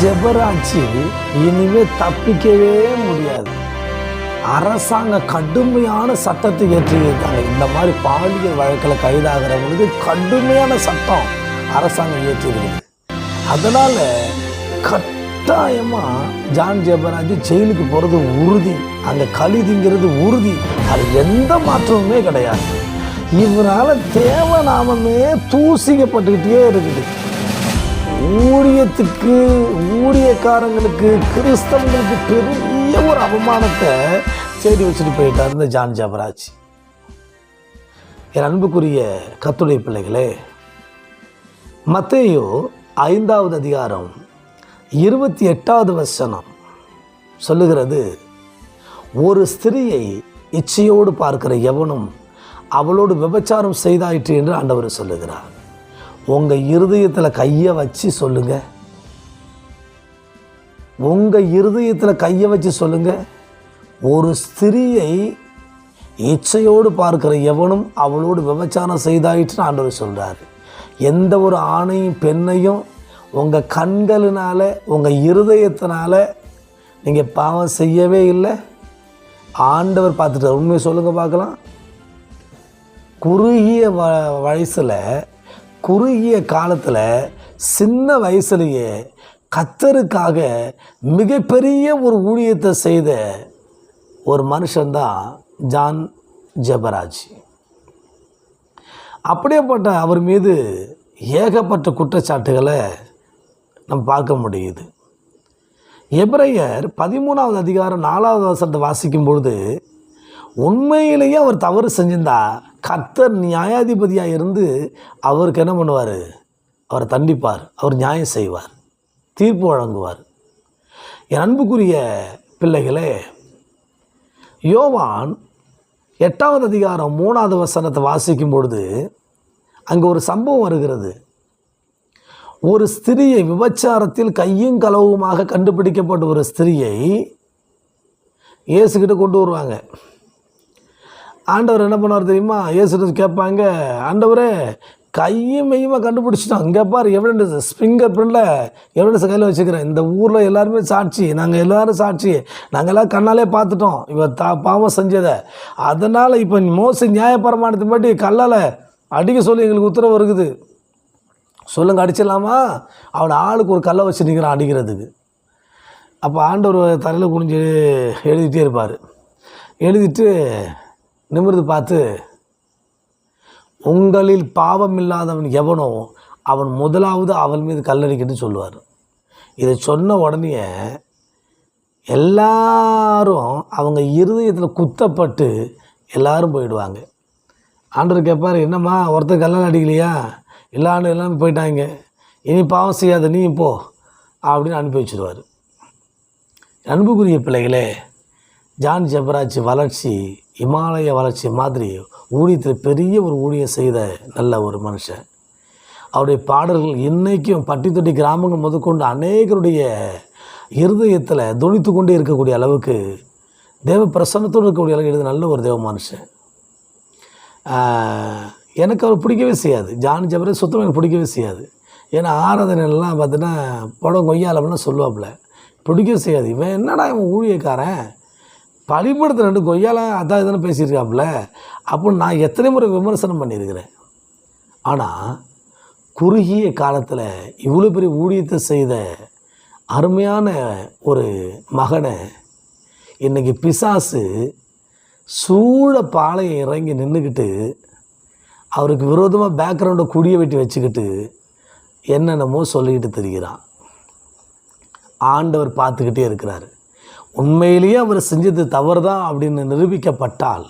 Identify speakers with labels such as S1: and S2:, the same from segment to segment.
S1: ஜெபராட்சி இனிமே தப்பிக்கவே முடியாது. அரசாங்க கடுமையான சட்டத்தை ஏற்றியிருக்காங்க இந்த மாதிரி பாலியல் வழக்கில் கைதாகிறவங்களுக்கு கடுமையான சட்டம் அரசாங்கம் இயற்றியிருக்குது. அதனால் கட்டாயமாக ஜான் ஜெபராஜ் ஜெயிலுக்கு போகிறது உறுதி. அந்த கழுதிங்கிறது உறுதி. அது எந்த மாற்றமுமே கிடையாது. இவரால் தேவநாமமே தூசிக்கப்பட்டுக்கிட்டே இருக்குது. ஊழியத்துக்கு ஊழியக்காரங்களுக்கு கிறிஸ்தவங்களுக்கு பெரிய ஒரு அவமானத்தை செய்தி வச்சுட்டு போயிட்டார் இந்த ஜான் ஜபராஜ். என் அன்புக்குரிய கத்துடைய பிள்ளைகளே மத்தையோ ஐந்தாவது அதிகாரம் இருபத்தி எட்டாவது வசனம் சொல்லுகிறது ஒரு ஸ்திரியை இச்சையோடு பார்க்கிற எவனும் அவளோடு விபச்சாரம் செய்தாயிற்று என்று ஆண்டவர் சொல்லுகிறார். உங்கள் இருதயத்தில் கையை வச்சு சொல்லுங்க. உங்கள் இருதயத்தில் கையை வச்சு சொல்லுங்க. ஒரு ஸ்திரியை இச்சையோடு பார்க்கிற எவனும் அவளோடு விபச்சாரம் செய்தாயிற்றுன்னு ஆண்டவர் சொல்கிறார் எந்த ஒரு ஆணையும் பெண்ணையும் உங்கள் கண்களினால் உங்கள் இருதயத்தினால் நீங்கள் பாவம் செய்யவே இல்லை. ஆண்டவர் பார்த்துட்டு உண்மையை சொல்லுங்கள் பார்க்கலாம். குறுகிய வ வயசில் குறுகிய காலத்தில் சின்ன வயசுலேயே கத்தருக்காக மிகப்பெரிய ஒரு ஊழியத்தை செய்த ஒரு மனுஷன்தான் ஜான் ஜெபராஜ். அப்படியேப்பட்ட அவர் மீது ஏகப்பட்ட குற்றச்சாட்டுகளை நம்ம பார்க்க முடியுது. எப்ரையர் பதிமூணாவது அதிகாரம் நாலாவது வசனத்தை வாசிக்கும் பொழுது உண்மையிலேயே அவர் தவறு செஞ்சிருந்தா கர்த்தர் நியாயாதிபதியாக இருந்து அவருக்கு என்ன பண்ணுவார்? அவரை தண்டிப்பார். அவர் நியாயம் செய்வார். தீர்ப்பு வழங்குவார். என் அன்புக்குரிய பிள்ளைகளே யோவான் எட்டாவது அதிகாரம் மூணாவது வசனத்தை வாசிக்கும் பொழுது அங்கே ஒரு சம்பவம் வருகிறது. ஒரு ஸ்திரியை விபச்சாரத்தில் கையும் களவுமாக கண்டுபிடிக்கப்பட்ட ஒரு ஸ்திரியை இயேசுக்கிட்ட கொண்டு வருவாங்க. ஆண்டவர் என்ன பண்ணுவார் தெரியுமா? இயேசுட்டு கேட்பாங்க ஆண்டவரே கையும் மெய்யுமா கண்டுபிடிச்சிட்டோம். இங்கே பாரு எவிடன்ஸ் ஃபிங்கர் பிரிண்டில் எவிடன்ஸ் கையில் வச்சுக்கிறேன். இந்த ஊரில் எல்லாருமே சாட்சி நாங்கள் எல்லோரும் சாட்சி. நாங்கள் எல்லாம் கண்ணாலே பார்த்துட்டோம். இவன் தா பாவம் செஞ்சதை. அதனால் இப்போ மோச நியாயப்பிரமாணத்தின் படி கல்லால் அடிக்க சொல்லி எங்களுக்கு உத்தரவு இருக்குது. சொல்லுங்க அடிச்சிடலாமா? அவனை ஆளுக்கு ஒரு கல்லை வச்சு நிற்கிறான் அடிக்கிறதுக்கு. அப்போ ஆண்டவர் தலையில் குனிஞ்சு எழுதிட்டே இருப்பார். எழுதிட்டு நிமிர்ந்து பார்த்து உங்களில் பாவம் இல்லாதவன் எவனோ அவன் முதலாவது அவன் மீது கல்லடிக்கட்டு சொல்லுவார். இதை சொன்ன உடனே எல்லாரும் அவங்க இருதயத்தில் குத்தப்பட்டு எல்லாரும் போயிடுவாங்க. ஆண்டவர் கேட்பார் என்னம்மா ஒருத்தர் கல்லால் அடிக்கலையா? எல்லாரும் எல்லாமே போயிட்டாங்க. இனி பாவம் செய்யாத நீ போ. அப்படின்னு அனுப்பி வச்சுருவார். அன்புக்குரிய பிள்ளைகளே ஜான் ஜெபராஜ் வளர்ச்சி இமாலய வளர்ச்சி மாதிரி ஊழியத்தில் பெரிய ஒரு ஊழியம் செய்த நல்ல ஒரு மனுஷன். அவருடைய பாடல்கள் இன்றைக்கும் பட்டி தொட்டி கிராமங்கள் முதற்கொண்டு அநேகருடைய இருதயத்தில் துணித்து கொண்டே இருக்கக்கூடிய அளவுக்கு தேவ பிரசன்னத்தோடு இருக்கக்கூடிய அளவுக்கு எழுத நல்ல ஒரு தேவ மனுஷன். எனக்கு அவர் பிடிக்கவே செய்யாது. ஜான் ஜபரே சுத்தமாக எனக்கு பிடிக்கவே செய்யாது. ஏன்னா ஆராதனைலாம் பார்த்தீங்கன்னா புடம் கொய்யாலம்லாம் சொல்லுவாப்புல. பிடிக்கவே செய்யாது. இவன் என்னடா இவன் ஊழியக்காரன்? பழிப்படுத்த ரெண்டு கொய்யாலாம் அதான் இதுன்னு பேசியிருக்காப்புல. அப்படின்னு நான் எத்தனை முறை விமர்சனம் பண்ணியிருக்கிறேன். ஆனால் குறுகிய காலத்தில் இவ்வளோ பெரிய ஊழியத்தை செய்த அருமையான ஒரு மகனை இன்றைக்கி பிசாசு சூழ பாளையம் இறங்கி நின்றுக்கிட்டு அவருக்கு விரோதமாக பேக்ரவுண்டை குடிய வெட்டி வச்சுக்கிட்டு என்னென்னமோ சொல்லிக்கிட்டு தெரிகிறான். ஆண்டவர் பார்த்துக்கிட்டே இருக்கிறார். உண்மையிலேயே அவர் செஞ்சது தவறு தான் அப்படின்னு நிரூபிக்கப்பட்டால்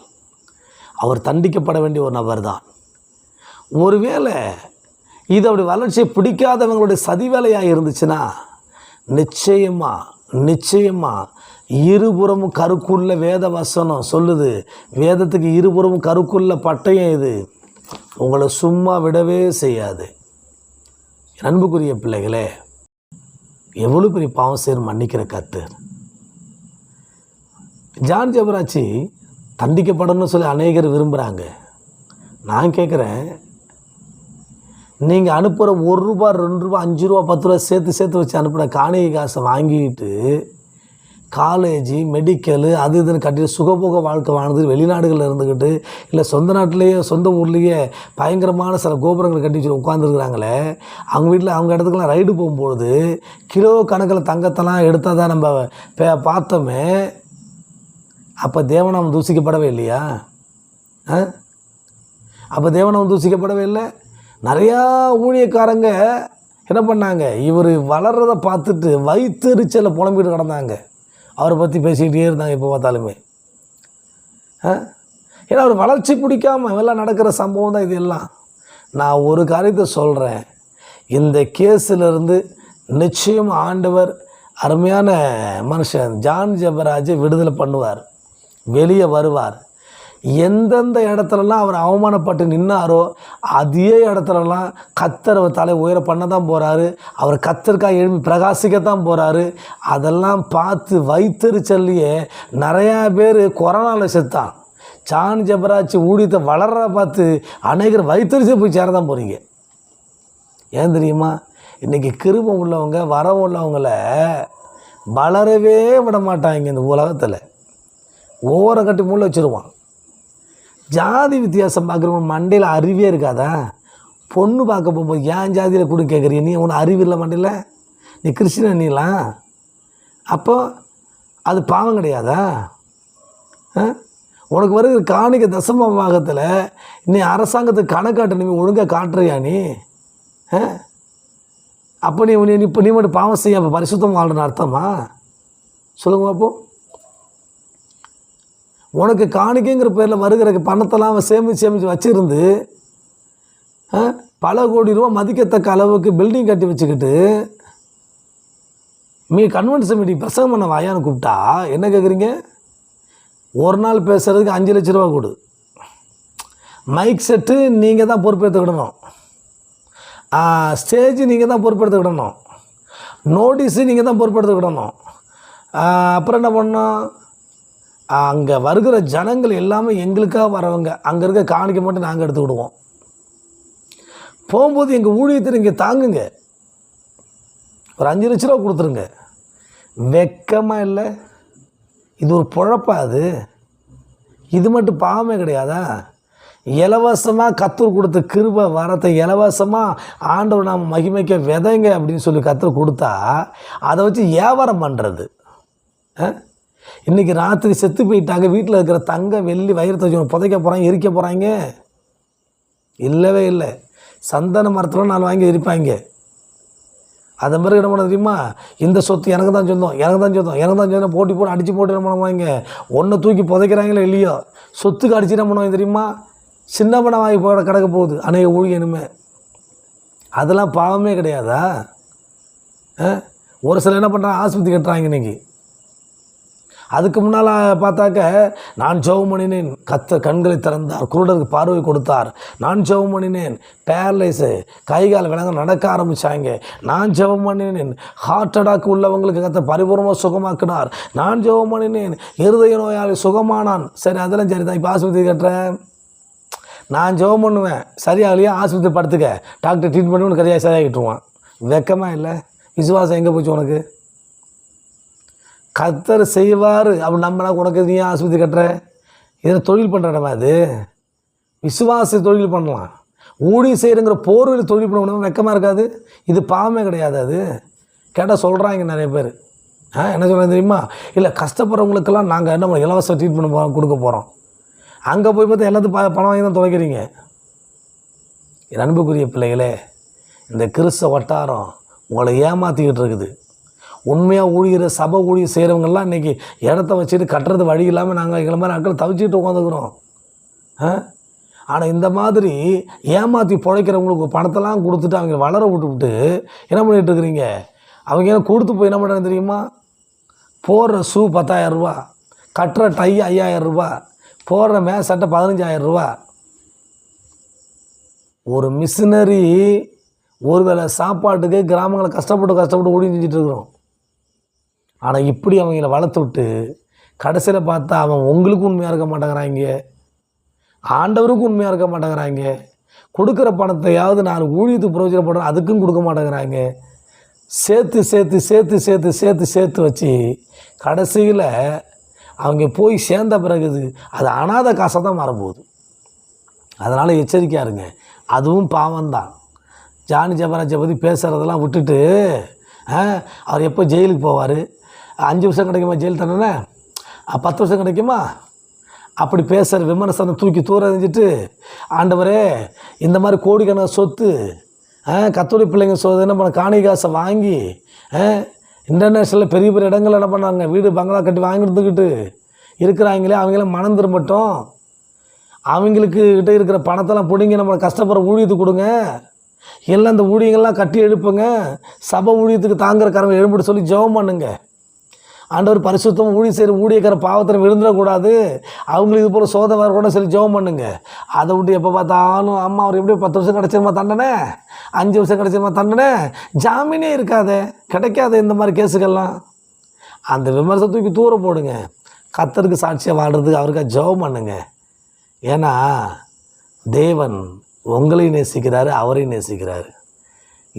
S1: அவர் தண்டிக்கப்பட வேண்டிய ஒரு நபர் தான் ஒருவேளை இது அப்படி வளர்ச்சியை பிடிக்காதவங்களுடைய சதி வேலையாக இருந்துச்சுன்னா நிச்சயமாக நிச்சயமாக இருபுறமும் கருக்குள்ள வேத வசனம் சொல்லுது. வேதத்துக்கு இருபுறமும் கருக்குள்ள பட்டயம் இது. உங்களை சும்மா விடவே செய்யாது. அன்புக்குரிய பிள்ளைகளே எவ்வளோ பெரிய பாவம் செய்யணும் மன்னிக்கிற கத்தர் ஜான் ஜபராஜி தண்டிக்கப்படணும்னு சொல்லி அநேகர் விரும்புகிறாங்க நான் கேட்குறேன் நீங்கள் அனுப்புகிற ஒரு ரூபா ரெண்டு ரூபா அஞ்சு ரூபா பத்து ரூபா சேர்த்து சேர்த்து வச்சு அனுப்புகிற காணிகை காசை வாங்கிட்டு காலேஜு மெடிக்கலு அது இதுன்னு கட்டி சுகபோக வாழ்க்கை வாழ்ந்து வெளிநாடுகளில் இருந்துக்கிட்டு இல்லை சொந்த நாட்டிலேயே சொந்த ஊர்லேயே பயங்கரமான சில கோபுரங்கள் கட்டி வச்சு உட்காந்துருக்குறாங்களே அவங்க வீட்டில் அவங்க இடத்துக்குலாம் ரைடு போகும்பொழுது கிலோ கணக்கில் தங்கத்தெல்லாம் எடுத்தால் தான் நம்ம பார்த்தோமே அப்போ தேவநாமம் தூசிக்கப்படவே இல்லையா? ஆ? அப்போ தேவநாமம் தூசிக்கப்படவே இல்லை. நிறையா ஊழியக்காரங்க என்ன பண்ணாங்க? இவர் வளர்றதை பார்த்துட்டு வயிற்றுச்சலை புலம்பிட்டு கிடந்தாங்க. அவரை பற்றி பேசிக்கிட்டே இருந்தாங்க எப்போ பார்த்தாலுமே. ஆ? ஏன்னா அவர் வளர்ச்சி பிடிக்காம இதெல்லாம் நடக்கிற சம்பவம் தான் இது எல்லாம். நான் ஒரு காரியத்தை சொல்கிறேன் இந்த கேஸிலிருந்து நிச்சயம் ஆண்டவர் அருமையான மனுஷன் ஜான் ஜபராஜை விடுதலை பண்ணுவார். வெளியே வருவார். எந்தெந்த இடத்துலலாம் அவர் அவமானப்பட்டு நின்னாரோ அதே இடத்துலலாம் கத்தர் அவர் தலை உயர பண்ண தான் போகிறாரு அவர் கத்தருக்காக எழுப்பி பிரகாசிக்கத்தான் போகிறாரு அதெல்லாம் பார்த்து வைத்தறிச்சல்லையே நிறையா பேர் கொரோனாவில் செத்தான். சான் ஜபராஜ் ஊழியத்தை வளர்ற பார்த்து அநேகர் வைத்தறிச்சு போய் சேர தான் போகிறீங்க ஏன் தெரியுமா? இன்றைக்கி கிருபம் உள்ளவங்க வரம் உள்ளவங்கள வளரவே விட மாட்டாங்க இந்த உலகத்தில். ஓர கட்டி மூளை வச்சுருவான். ஜாதி வித்தியாசம் பார்க்குறவங்க மண்டையில் அறிவே இருக்காதா? பொண்ணு பார்க்க போகும்போது ஏன் ஜாதியில் கூட கேட்குறீங்க? நீ உனக்கு அறிவு இல்லை மண்டையில்? நீ கிறிஸ்டின் நீலாம் அப்போ அது பாவம் கிடையாதா? ஆ? உனக்கு வருகிற காணிக்க தசம பாகத்தில் நீ அரசாங்கத்துக்கு கணக்காட்டு நீ ஒழுங்காக காட்டுறியா நீ? அப்போ நீ நீ இப்போ நீ மட்டும் பாவம் செய்ய அப்போ பரிசுத்தம் வாழ்றன்னு அர்த்தமா? சொல்லுங்க பார்ப்போம் உனக்கு காணிக்கைங்கிற பேரில் வருகிற பணத்தெல்லாம் அவன் சேமித்து சேமித்து வச்சுருந்து பல கோடி ரூபா மதிக்கத்தக்க அளவுக்கு பில்டிங் கட்டி வச்சுக்கிட்டு மீ கன்வென்ஸ் மீட்டிங் பிரசங்கம் பண்ண வாயான்னு கூப்பிட்டா என்ன கேட்குறீங்க ஒரு நாள் பேசுகிறதுக்கு அஞ்சு லட்ச ரூபா கொடு. மைக் செட்டு நீங்கள் தான் பொறுப்பேற்றுக்கிடணும் ஸ்டேஜ் நீங்கள் தான் பொறுப்பெடுத்துக்கிடணும் நோட்டீஸு நீங்கள் தான் பொறுப்பெடுத்துக்கிடணும் அப்புறம் என்ன பண்ணோம் அங்கே வருகிற ஜனங்கள் எல்லாமே எங்களுக்காக வரவங்க. அங்கே இருக்க காணிக்க மட்டும் நாங்கள் எடுத்துக்கிடுவோம் போகும்போது எங்கள் ஊழியத்தை இங்கே தாங்குங்க. ஒரு அஞ்சு லட்ச ரூபா கொடுத்துருங்க. வெக்கமாக இல்லை. இது ஒரு பொழப்பா அது? இது மட்டும் பாவமே கிடையாதா? இலவசமாக கத்தூர் கொடுத்த கிருப வரத்தை இலவசமாக ஆண்டவர் நாம் மகிமைக்க விதைங்க அப்படின்னு சொல்லி கத்தூர் கொடுத்தா அதை வச்சு வியாபாரம் பண்ணுறது இன்றைக்கி ராத்திரி செத்து போயிட்டாங்க. வீட்டில் இருக்கிற தங்க வெள்ளி வைரத்தை வச்சு புதைக்க போகிறாங்க எரிக்க போகிறாங்க இல்லவே இல்லை. சந்தன மரத்தில் நாலு வாங்கி எரிப்பாங்க. அதை மாதிரி என்ன பண்ண தெரியுமா? இந்த சொத்து எனக்கு தான் சொந்தம் எனக்கு தான் சொந்தம் எனக்கு தான் சொந்தம் போட்டி போட்டு அடித்து போட்டு என்ன பண்ணுவாங்க? ஒன்றை தூக்கி புதைக்கிறாங்களோ இல்லையோ? சொத்துக்கு அடித்து என்ன பண்ணுவாங்க தெரியுமா? சின்ன பணம் வாங்கி போட கிடக்க போகுது. அநேக ஊழியனுமே. அதெல்லாம் பாவமே கிடையாதா? ஆ? ஒரு சிலர் என்ன பண்ணுறாங்க ஆஸ்பத்திரி கட்டுறாங்க இன்றைக்கி அதுக்கு முன்னால் பார்த்தாக்க நான் ஜெபம் பண்ணினேன் கத்த கண்களை திறந்தார் குருடருக்கு பார்வை கொடுத்தார். நான் ஜெபம் பண்ணினேன் பேரலைஸு கை கால் விலங்க நடக்க ஆரம்பித்தாங்க நான் ஜெபம் பண்ணினேன் ஹார்ட் அட்டாக் உள்ளவங்களுக்கு கத்த பரிபூர்ணமாக சுகமாக்கினார். நான் ஜெபம் பண்ணினேன் இருதய நோயாளி சுகமானான். சரி அதெல்லாம் சரி தான் இப்போ ஆஸ்பத்திரி கட்டுறேன் நான் ஜெபம் பண்ணுவேன் சரியாகலையா ஆஸ்பத்திரி படுத்துக்க. டாக்டர் ட்ரீட் பண்ணி உனக்கு கதையாக சரியாகிட்டுருவான். வெக்கமாக இல்லை? விசுவாசம் எங்கே போச்சு உனக்கு? கத்தர் செய்வார். அப்படி நம்பினா உனக்கு நீ ஏன் ஆஸ்பத்திரி கட்டுற? இதில் தொழில் பண்ணுற இடமா அது? விசுவாச தொழில் பண்ணலாம். ஊழி செய்கிறங்கிற போர்வையில் தொழில் பண்ண வெக்கமாக இருக்காது. இது பாவமே கிடையாது அது. கேட்டால் சொல்கிறாங்க நிறைய பேர். ஆ என்ன சொல்கிறாங்க தெரியுமா? இல்லை கஷ்டப்படுறவங்களுக்கெல்லாம் நாங்கள் என்ன பண்ண இலவச ட்ரீட்மெண்ட் போ- கொடுக்க போகிறோம் அங்கே போய் பார்த்தா எல்லாத்தையும் ப பணம் வாங்கி தான் தொலைக்கிறீங்க. அன்புக்குரிய பிள்ளைகளே இந்த கிறிஸ்த வட்டாரம் உங்களை ஏமாற்றிக்கிட்டு இருக்குது. உண்மையாக ஊழியர் சபை ஊழியர் செய்கிறவங்கெல்லாம் இன்றைக்கி இடத்த வச்சுட்டு கட்டுறது வழி இல்லாமல் நாங்கள் எங்களை மாதிரி ஆட்கள் தவிச்சிட்டு உட்காந்துக்கிறோம் ஆ? ஆனால் இந்த மாதிரி ஏமாற்றி பிழைக்கிறவங்களுக்கு பணத்தெல்லாம் கொடுத்துட்டு அவங்க வளர விட்டுவிட்டு என்ன பண்ணிகிட்டு இருக்கிறீங்க? அவங்க என்ன கொடுத்து போய் என்ன பண்ணுறாங்க தெரியுமா? போடுற ஷூ பத்தாயிரரூபா கட்டுற டை ஐயாயிரரூபா போடுற மே சட்டை பதினஞ்சாயிரரூபா ஒரு மிஷினரி ஒருவேளை சாப்பாட்டுக்கு கிராமங்களை கஷ்டப்பட்டு கஷ்டப்பட்டு ஓடி செஞ்சுட்டு இருக்கிறோம். ஆனால் இப்படி அவங்கள வளர்த்து விட்டு கடைசியில் பார்த்தா அவன் உங்களுக்கும் உண்மையாக இருக்க மாட்டேங்கிறாங்க. ஆண்டவருக்கும் உண்மையாக இருக்க மாட்டேங்கிறாங்க. கொடுக்குற பணத்தையாவது நாலு ஊழியத்துக்கு பிரயோஜனப்படுறேன் அதுக்கும் கொடுக்க மாட்டேங்கிறாங்க. சேர்த்து சேர்த்து சேர்த்து சேர்த்து சேர்த்து சேர்த்து வச்சு கடைசியில் அவங்க போய் சேர்ந்த பிறகுது அது அனாதை காசாக தான் மாறப்போகுது. அதனால் எச்சரிக்கையாக இருங்க. அதுவும் பாவம்தான். ஜானி ஜபராஜை பற்றி பேசுகிறதெல்லாம் விட்டுட்டு அவர் எப்போ ஜெயிலுக்கு போவார்? அஞ்சு வருஷம் கிடைக்குமா ஜெயில் தண்டனை? பத்து வருஷம் கிடைக்குமா? அப்படி பேசுகிற விமர்சனம் தூக்கி தூர எறிஞ்சிட்டு ஆண்டவரே இந்த மாதிரி கோடிக்கணக்கான சொத்து கத்தோலி பிள்ளைங்க சொத்து என்ன பண்ண காணி காசை வாங்கி இன்டர்நேஷ்னலில் பெரிய பெரிய இடங்கள் என்ன பண்ணாங்க? வீடு பங்களா கட்டி வாங்கி இருந்துக்கிட்டு இருக்கிறாங்களே அவங்களாம் மனம் திரும்பட்டும். அவங்களுக்கு கிட்டே இருக்கிற பணத்தெல்லாம் பிடிங்கி நம்ம கஷ்டப்படுற ஊழியத்துக்கு கொடுங்க. எல்லாம் இந்த ஊழியங்கள்லாம் கட்டி எழுப்புங்க. சபை ஊழியத்துக்கு தாங்குற கரவை எழுப்பிட்டு சொல்லி ஜெபம் பண்ணுங்க. ஆண்டவர் பரிசுத்தம் ஊழி செய்கிற ஊழியக்கார பாவத்தில் விழுந்துடக்கூடாது. அவங்களுக்கு இது போல் சோதனை வரக்கூட சரி ஜெபம் பண்ணுங்க. அதை விட்டு எப்போ பார்த்தாலும் அம்மா அவர் எப்படி பத்து வருஷம் கிடச்சிருமா தண்டனை? அஞ்சு வருஷம் கிடச்சிருமா தண்டனை? ஜாமீனே இருக்காதே கிடைக்காது இந்த மாதிரி கேஸுக்கெல்லாம் அந்த விமர்சனம் தூக்கி தூர போடுங்க. கத்தருக்கு சாட்சியாக வாழ்கிறதுக்கு அவருக்காக ஜெபம் பண்ணுங்க. ஏன்னா தேவன் உங்களையும் நேசிக்கிறாரு அவரையும் நேசிக்கிறாரு.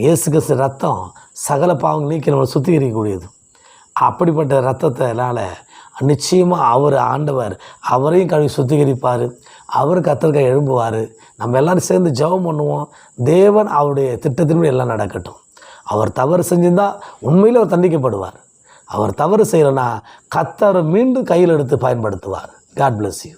S1: இயேசு கிறிஸ்து ரத்தம் சகல பாவங்கள் நீக்கி நம்மளை சுத்திகரிக்கக்கூடியது. அப்படிப்பட்ட ரத்தத்தினால் நிச்சயமாக அவர் ஆண்டவர் அவரையும் கழுவி சுத்திகரிப்பார். அவர் கத்தர்க்க எழும்புவார். நம்ம எல்லோரும் சேர்ந்து ஜெபம் பண்ணுவோம். தேவன் அவருடைய திட்டத்தின்படி எல்லாம் நடக்கட்டும். அவர் தவறு செஞ்சிருந்தால் உண்மையில் அவர் தண்டிக்கப்படுவார். அவர் தவறு செய்யலைன்னா கத்தரை மீண்டும் கையில் எடுத்து பயன்படுத்துவார். God bless you